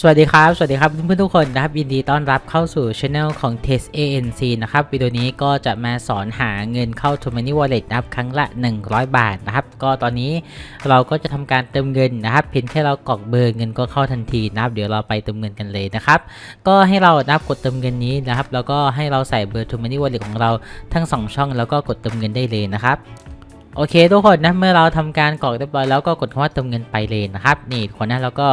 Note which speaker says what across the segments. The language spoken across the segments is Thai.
Speaker 1: สวัสดีครับ สวัสดีครับเพื่อนๆทุกคนนะครับยินดีต้อนรับเข้าสู่ช anel ของ Test ANC นะครับวิดีโอนี้ก็จะมาสอนหาเงินเข้า t o m o n y Wallet นะครับครั้งละ 100 บาทนะครับ ก็ตอนนี้เราก็จะทำการเติมเงินนะครับ เพียงแค่เรากรอกเบอร์เงินก็เข้าทันทีนะครับ เดี๋ยวเราไปเติมเงินกันเลยนะครับ ก็ให้เรานะครับกดเติมเงินนี้นะครับ แล้วก็ให้เราใส่เบอร์ t o m o n y Wallet ของเราทั้ง 2 ช่อง แล้วก็กดเติมเงินได้เลยนะครับ โอเคทุกคนนะเมื่อเราทำการกรอกเรียบร้อยแล้วก็กดคำว่าเติมเงินไปเลยนะครับ นี่ทุกคนนะแล้วก็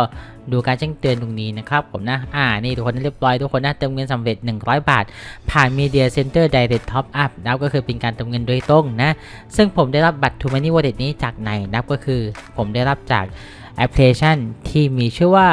Speaker 1: ดูการแจ้งเตือนตรงนี้นะครับผมนะอ่านี่ทุกคนนะเรียบร้อยทุกคนนะเติมเงินสำเร็จ 100 บาท ผ่าน Media Center Direct Top Up นะครับก็คือเป็นการเติมเงินโดยตรงนะ ซึ่งผมได้รับบัตร t o m o n y Wallet นี้จากไหนนะครับก็คือผมได้รับจากแอปพลิเคชันที่มีชื่อว่า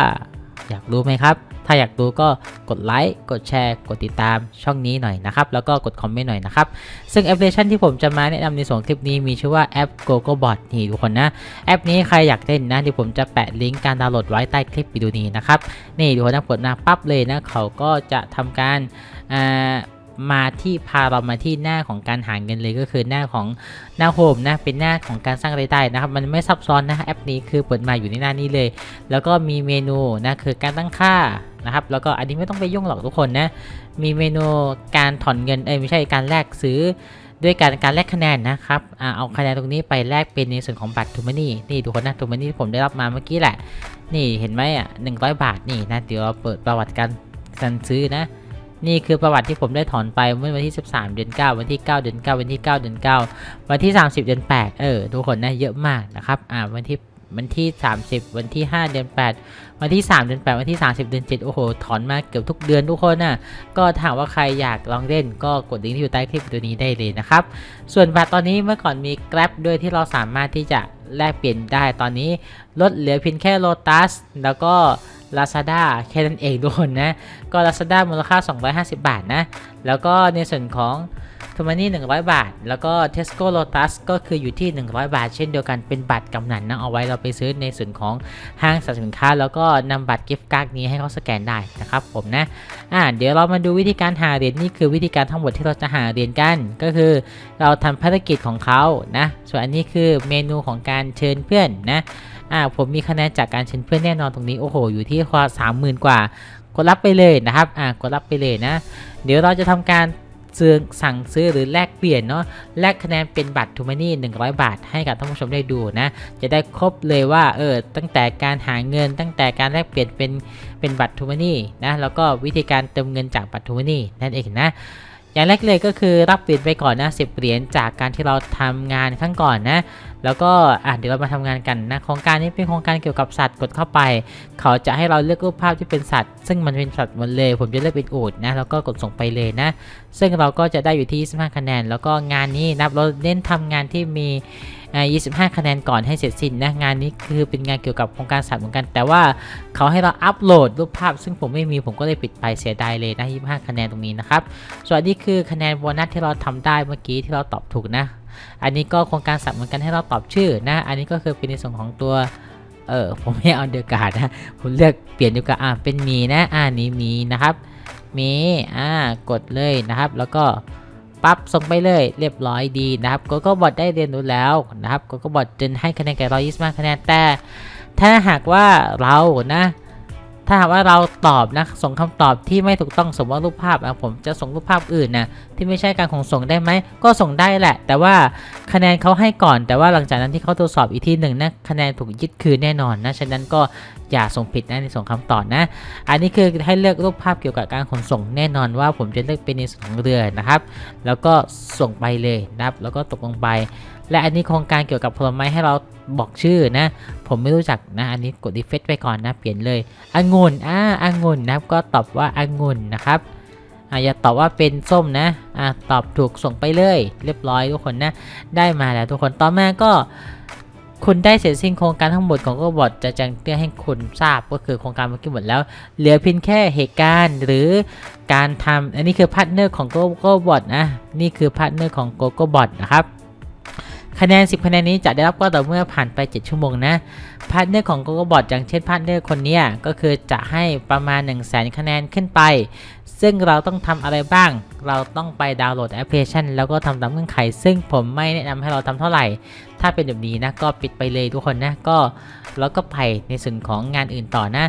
Speaker 1: อยากรู้ไหมครับ ถ้าอยากรู้ก็กดไลค์ กดแชร์ กดติดตามช่องนี้หน่อยนะครับ แล้วก็กดคอมเมนต์หน่อยนะครับ ซึ่งแอปพลิเคชันที่ผมจะมาแนะนำในส่วนคลิปนี้มีชื่อว่าแอป GoGoBot นี่ทุกคนนะ แอปนี้ใครอยากเล่นนะเดี๋ยวผมจะแปะลิงก์การดาวน์โหลดไว้ใต้คลิปวิดีโอนี้นะครับ นี่ทุกคนนะกดมาปั๊บเลยนะ เขาก็จะทำการอ่ามาที่พาเรามาที่หน้าของการหาเงินเลยก็คือหน้าของหน้าโฮมนะเป็นหน้าของการสร้างรายได้นะครับมันไม่ซับซ้อนนะแอปนี้คือเปิดมาอยู่ในหน้านี้เลย แล้วก็มีเมนูนะคือการตั้งค่า นะครับ แล้วก็อันนี้ไม่ต้องไปยุ่งหรอกทุกคนนะ มีเมนูการถอนเงิน เอ้ยไม่ใช่การแลกซื้อด้วยการการแลกคะแนนนะครับอเอาคะแนนตรงนี้ไปแลกเป็นในส่วนของบัตรทูมานี่ นี่ทุกคนนะทูมานี่ที่ผมได้รับมาเมื่อกี้แหละ นี่เห็นไหมอะหนึ่งร้อยบาทนี่นะ เดี๋ยวเราเปิดประวัติการการซื้อนะ นี่คือประวัติที่ผมได้ถอนไปเมื่อวันที่ 13 เดือน 9 วันที่ 9 เดือน 9 วันที่ 9 เดือน 9 วันที่ 30 เดือน 8 เออ ทุกคนนะเยอะมากนะครับ อ่า วันที่ วันที่ 30 วันที่ 5 เดือน 8 วันที่ 3 เดือน 8 วันที่ 30 เดือน 7 โอ้โห ถอนมาเกือบทุกเดือนทุกคนน่ะ ก็ถามว่าใครอยากลองเล่นก็กดลิงก์ที่อยู่ใต้คลิปตัวนี้ได้เลยนะครับ ส่วนบัตรตอนนี้เมื่อก่อนมี Grab ด้วยที่เราสามารถที่จะแลกเปลี่ยนได้ตอนนี้ลดเหลือเพียงแค่ Lotus แล้วก็ Lazada แค่นั้นเองทุกคนนะ ก็ Lazada มูลค่า 250 บาทนะ แล้วก็ในส่วนของ t o m a n y 100 บาท แล้วก็ Tesco Lotus ก็คืออยู่ที่ 100 บาท เช่นเดียวกันเป็นบัตรกำนันนะเอาไว้เราไปซื้อในส่วนของห้างสรรพสินค้า แล้วก็นำบัตรกิฟต์การ์ดนี้ให้เขาสแกนได้นะครับผมนะอ่าเดี๋ยวเรามาดูวิธีการหาเหรียญนี่คือวิธีการทั้งหมดที่เราจะหาเหรียญกัน ก็คือเราทำภารกิจของเขานะส่วนอันนี้คือเมนูของการเชิญเพื่อนนะอ่าผมมีคะแนนจากการเชิญเพื่อนแน่นอนตรงนี้โอ้โหอยู่ที่ควาสามหมื่นกว่ากดรับไปเลยนะครับอ่ากดรับไปเลยนะ เดี๋ยวเราจะทำการ ซื้อสั่งซื้อหรือแลกเปลี่ยนเนาะแลกคะแนนเป็นบัตรทูมานี่100 บาท ให้กับท่านผู้ชมได้ดูนะ จะได้ครบเลยว่าเออตั้งแต่การหาเงิน ตั้งแต่การแลกเปลี่ยนเป็นเป็นบัตรทูมานี่นะแล้วก็วิธีการเติมเงินจากบัตรทูมานี่นั่นเองนะอย่างแรกเลยก็คือรับเหรียญไปก่อนนะ10เหรียญจากการที่เราทำงานข้างก่อนนะ แล้วก็อะเดี๋ยวเรามาทำงานกันนะโครงการนี้เป็นโครงการเกี่ยวกับสัตว์กดเข้าไป เขาจะให้เราเลือกรูปภาพที่เป็นสัตว์ ซึ่งมันเป็นสัตว์หมดเลย ผมจะเลือกเป็นอูฐนะแล้วก็กดส่งไปเลยนะ ซึ่งเราก็จะได้อยู่ที่25คะแนน แล้วก็งานนี้นับเราเน้นทำงานที่มี25 คะแนนก่อนให้เสร็จสิ้นนะงานนี้คือเป็นงานเกี่ยวกับโครงการสัตว์เหมือนกัน แต่ว่าเขาให้เราอัปโหลดรูปภาพ ซึ่งผมไม่มีผมก็เลยปิดไปเสียดายเลยนะ25 คะแนนตรงนี้นะครับส่วนนี้คือคะแนนโบนัสที่เราทำได้เมื่อกี้ที่เราตอบถูกนะ อันนี้ก็โครงการสัตว์เหมือนกันให้เราตอบชื่อนะ อันนี้ก็คือเป็นในส่วนของตัวเออผมไม่เอาเดียวกันนะผมเลือกเปลี่ยนดีกว่าอ่าเป็นมีนะอ่านี้มีนะครับมีอ่ากดเลยนะครับ แล้วก็ปั๊บส่งไปเลยเรียบร้อยดีนะครับก็ก็บอทได้เรียนรู้แล้วนะครับก็ก็บอทจนให้คะแนนแก่รอยยี่สิบคะแนนแต่ถ้าหากว่าเรานะ ถ้าหากว่าเราตอบนะส่งคำตอบที่ไม่ถูกต้องสมมติรูปภาพนะผมจะส่งรูปภาพอื่นนะที่ไม่ใช่การของส่งได้ไหมก็ส่งได้แหละ แต่ว่าคะแนนเขาให้ก่อน แต่ว่าหลังจากนั้นที่เขาตรวจสอบอีกทีหนึ่งนะคะแนนถูกยึดคืนแน่นอนนะฉะนั้นก็ อย่าส่งผิดนะในส่งคำตอบนะ อันนี้คือให้เลือกรูปภาพเกี่ยวกับการขนส่งแน่นอนว่าผมจะเลือกเป็นในส่วนของเรือนะครับ แล้วก็ส่งไปเลยนะครับ แล้วก็ตกลงไป และอันนี้โครงการเกี่ยวกับผลไม้ให้เราบอกชื่อนะ ผมไม่รู้จักนะ อันนี้กดดีเฟซไปก่อนนะ เปลี่ยนเลยองุ่นอ่าองุ่นนะครับ ก็ตอบว่าองุ่นนะครับออย่าตอบว่าเป็นส้มนะอ่าตอบถูกส่งไปเลย เรียบร้อยทุกคนนะ ได้มาแล้วทุกคน ต่อมาก็ คุณได้เสร็จสิ้นโครงการทั้งหมดของก็บอทจะแจ้งเตือนให้คุณทราบก็คือโครงการเมื่อกี้หมดแล้ว เหลือเพียงแค่เหตุการณ์หรือการทำอันนี้คือพาร์ทเนอร์ของ Go Go Bot นะนี่คือพาร์ทเนอร์ของ Go Go Bot นะครับคะแนน 10 คะแนนนี้จะได้รับก็ต่อเมื่อผ่านไป 7 ชั่วโมงนะพาร์ทเนอร์ของ Go Go Bot อย่างเช่นพาร์ทเนอร์คนนี้ก็คือจะให้ประมาณ 1 0 0 0 0แคะแนนขึ้นไป ซึ่งเราต้องทำอะไรบ้าง เราต้องไปดาวน์โหลดแอปพลิเคชัน แล้วก็ทำตามเงื่อนไข ซึ่งผมไม่แนะนำให้เราทำเท่าไหร่ ถ้าเป็นแบบนี้นะก็ปิดไปเลยทุกคนนะก็แล้วก็ไปในส่วนของงานอื่นต่อนะ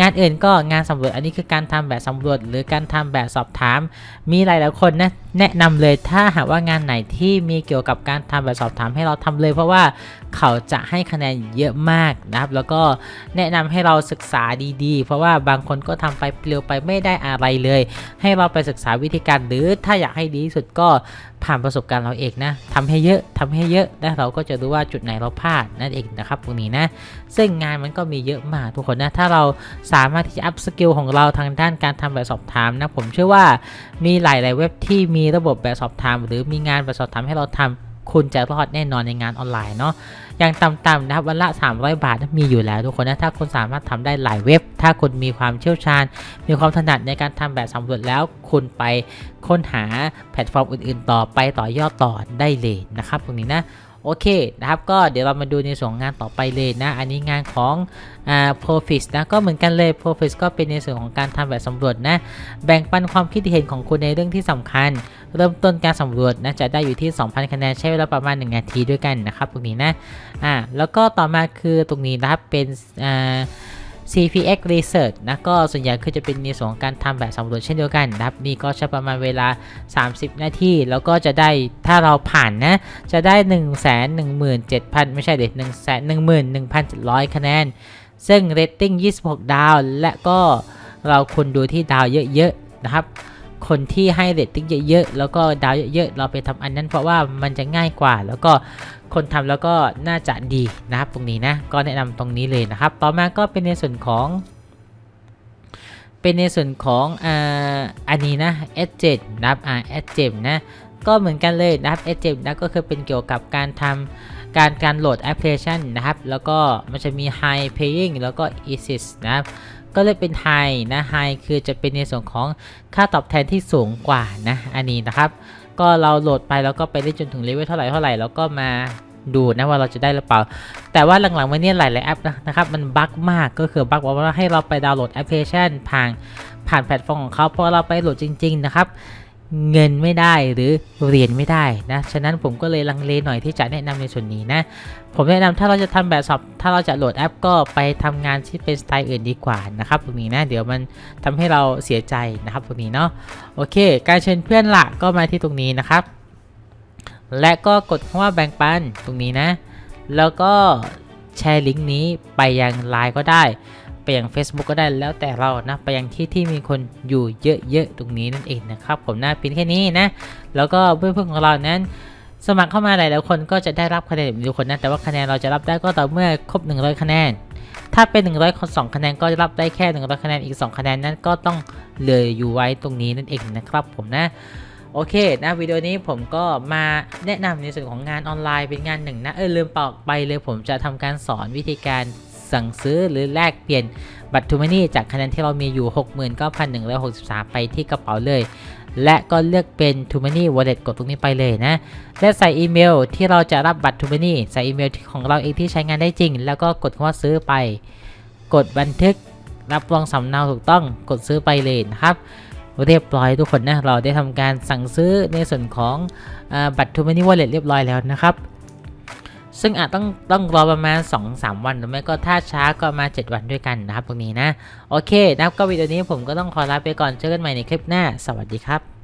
Speaker 1: งานอื่นก็งานสำรวจอันนี้คือการทำแบบสำรวจ หรือการทำแบบสอบถาม มีหลายๆคนนะแนะนำเลยถ้าหากว่างานไหนที่มีเกี่ยวกับการทำแบบสอบถามให้เราทำเลย เพราะว่าเขาจะให้คะแนนเยอะมากนะครับ แล้วก็แนะนำให้เราศึกษาดีๆ เพราะว่าบางคนก็ทำไปเปลียวไปไม่ได้อะไรเลย ให้เราไปศึกษาวิธีการหรือถ้าอยากให้ดีที่สุดก็ผ่านประสบการณ์เราเองนะทำให้เยอะทำให้เยอะนะเราก็จะรู้ว่าจุดไหนเราพลาดนั่นเองนะครับตรงนี้นะ ซึ่งงานมันก็มีเยอะมากทุกคนนะ ถ้าเราสามารถที่จะอัพสกิลของเราทางด้านการทำแบบสอบถามนะ ผมเชื่อว่ามีหลาย ๆ เว็บที่มีระบบแบบสอบถาม หรือมีงานแบบสอบถามให้เราทำคุณจะรอดแน่นอนในงานออนไลน์เนาะ อย่างต่ำๆนะครับวันละ 300 บาทมีอยู่แล้วทุกคนนะ ถ้าคุณสามารถทำได้หลายเว็บ ถ้าคุณมีความเชี่ยวชาญ มีความถนัดในการทำแบบสำรวจแล้ว คุณไปค้นหาแพลตฟอร์มอื่นๆ ต่อไปต่อยอดต่อได้เลยนะครับตรงนี้นะ โอเคนะครับก็เดี๋ยวเรามาดูในส่วนงานต่อไปเลยนะ อันนี้งานของอ่า Profit นะก็เหมือนกันเลย Profit ก็เป็นในส่วนของการทำแบบสำรวจนะแบ่งปันความคิดเห็นของคุณในเรื่องที่สำคัญ เริ่มต้นการสำรวจนะจะได้อยู่ที่ 2,000 คะแนนใช้เวลาประมาณ 1 นาทีด้วยกันนะครับตรงนี้นะอ่าแล้วก็ต่อมาคือตรงนี้นะครับเป็นอ่า CPX Research นะก็ส่วนใหญ่คือจะเป็นในส่วนของการทำแบบสำรวจเช่นเดียวกันนะครับนี่ก็ใช้ประมาณเวลา 30 นาทีแล้วก็จะได้ถ้าเราผ่านนะ จะได้ 1 1 7 0 0 0 ไม่ใช่เด็ด1 1 1 7 0 0 คะแนน ซึ่งเรตติ้ง 26 ดาว และก็เราคนดูที่ดาวเยอะๆนะครับ คนที่ให้เรตติ้งเยอะๆแล้วก็ดาวเยอะๆเราไปทำอันนั้นเพราะว่ามันจะง่ายกว่า แล้วก็คนทำแล้วก็น่าจะดีนะครับตรงนี้นะก็แนะนำตรงนี้เลยนะครับ ต่อมาก็เป็นในส่วนของ เป็นในส่วนของอ่าอันนี้นะ S7 นะครับอ่า S7 นะก็เหมือนกันเลยนะครับ S7 นะก็คือเป็นเกี่ยวกับการทำการการโหลดแอปพลิเคชันนะครับ แล้วก็มันจะมี High Paying แล้วก็ Easy นะครับ ก็เลยเป็นไฮนะไฮคือจะเป็นในส่วนของค่าตอบแทนที่สูงกว่านะอันนี้นะครับ ก็เราโหลดไปแล้วก็ไปได้จนถึงเลเวลเท่าไหร่เท่าไหร่แล้วก็มาดูนะว่าเราจะได้หรือเปล่า แต่ว่าหลังๆมาเนี่ยหลายๆแอปนะนะครับมันบั๊กมากก็คือบั๊กว่าให้เราไปดาวน์โหลดแอปพลิเคชันผ่านผ่านแพลตฟอร์มของเขาพอเราไปโหลดจริง ๆ นะครับ เงินไม่ได้หรือเรียญไม่ได้นะ ฉะนั้นผมก็เลยลังเลหน่อยที่จะแนะนำในส่วนนี้นะ ผมแนะนำถ้าเราจะทำแบบสอบ ถ้าเราจะโหลดแอปก็ไปทำงานที่เป็นสไตล์อื่นดีกว่านะครับตรงนี้นะ เดี๋ยวมันทำให้เราเสียใจนะครับตรงนี้เนาะ โอเค การเชิญเพื่อนละก็มาที่ตรงนี้นะครับ และก็กดคำว่าแบ่งปันตรงนี้นะ แล้วก็แชร์ลิงก์นี้ไปยังไลน์ก็ได้ ไปยัง Facebook ก็ได้แล้วแต่เรานะไปยังที่ที่มีคนอยู่เยอะๆตรงนี้นั่นเองนะครับผมนะเพียงแค่นี้นะ แล้วก็เพื่อนๆของเรานั้นสมัครเข้ามาหลายๆคนก็จะได้รับคะแนนแบบนี้ทุกคนนะแต่ว่าคะแนนเราจะรับได้ก็ต่อเมื่อครบ 100 คะแนน ถ้าเป็น 100คน2คะแนนก็จะรับได้แค่ 100 คะแนนอีก 2 คะแนนนั้นก็ต้องเลยอยู่ไว้ตรงนี้นั่นเองนะครับผมนะโอเคนะวิดีโอนี้ผมก็มาแนะนำในส่วนของงานออนไลน์เป็นงานหนึ่งนะเออลืมบอกไปเลยผมจะทำการสอนวิธีการ สั่งซื้อหรือแลกเปลี่ยนบัตรทูมานี่จากคะแนนที่เรามีอยู่ 69,163 ไปที่กระเป๋าเลย และก็เลือกเป็น t o m a n y Wallet กดตรงนี้ไปเลยนะ และใส่อีเมลที่เราจะรับบัตร t o m a n y ใส่อีเมลของเราเองที่ใช้งานได้จริง แล้วก็กดคำว่าซื้อไป กดบันทึกรับรองสำเนาถูกต้องกดซื้อไปเลยนะครับเรียบร้อยทุกคนนะ เราได้ทำการสั่งซื้อในส่วนของอบัตร t o m a n y Wallet เรียบร้อยแล้วนะครับ ซึ่งอาจต้องต้องรอประมาณ 2-3 วันหรือไม่ก็ถ้าช้าก็มา 7 วันด้วยกันนะครับตรงนี้นะ โอเคนะครับก็วิดีโอนี้ผมก็ต้องขอลาไปก่อนเจอกันใหม่ในคลิปหน้า สวัสดีครับ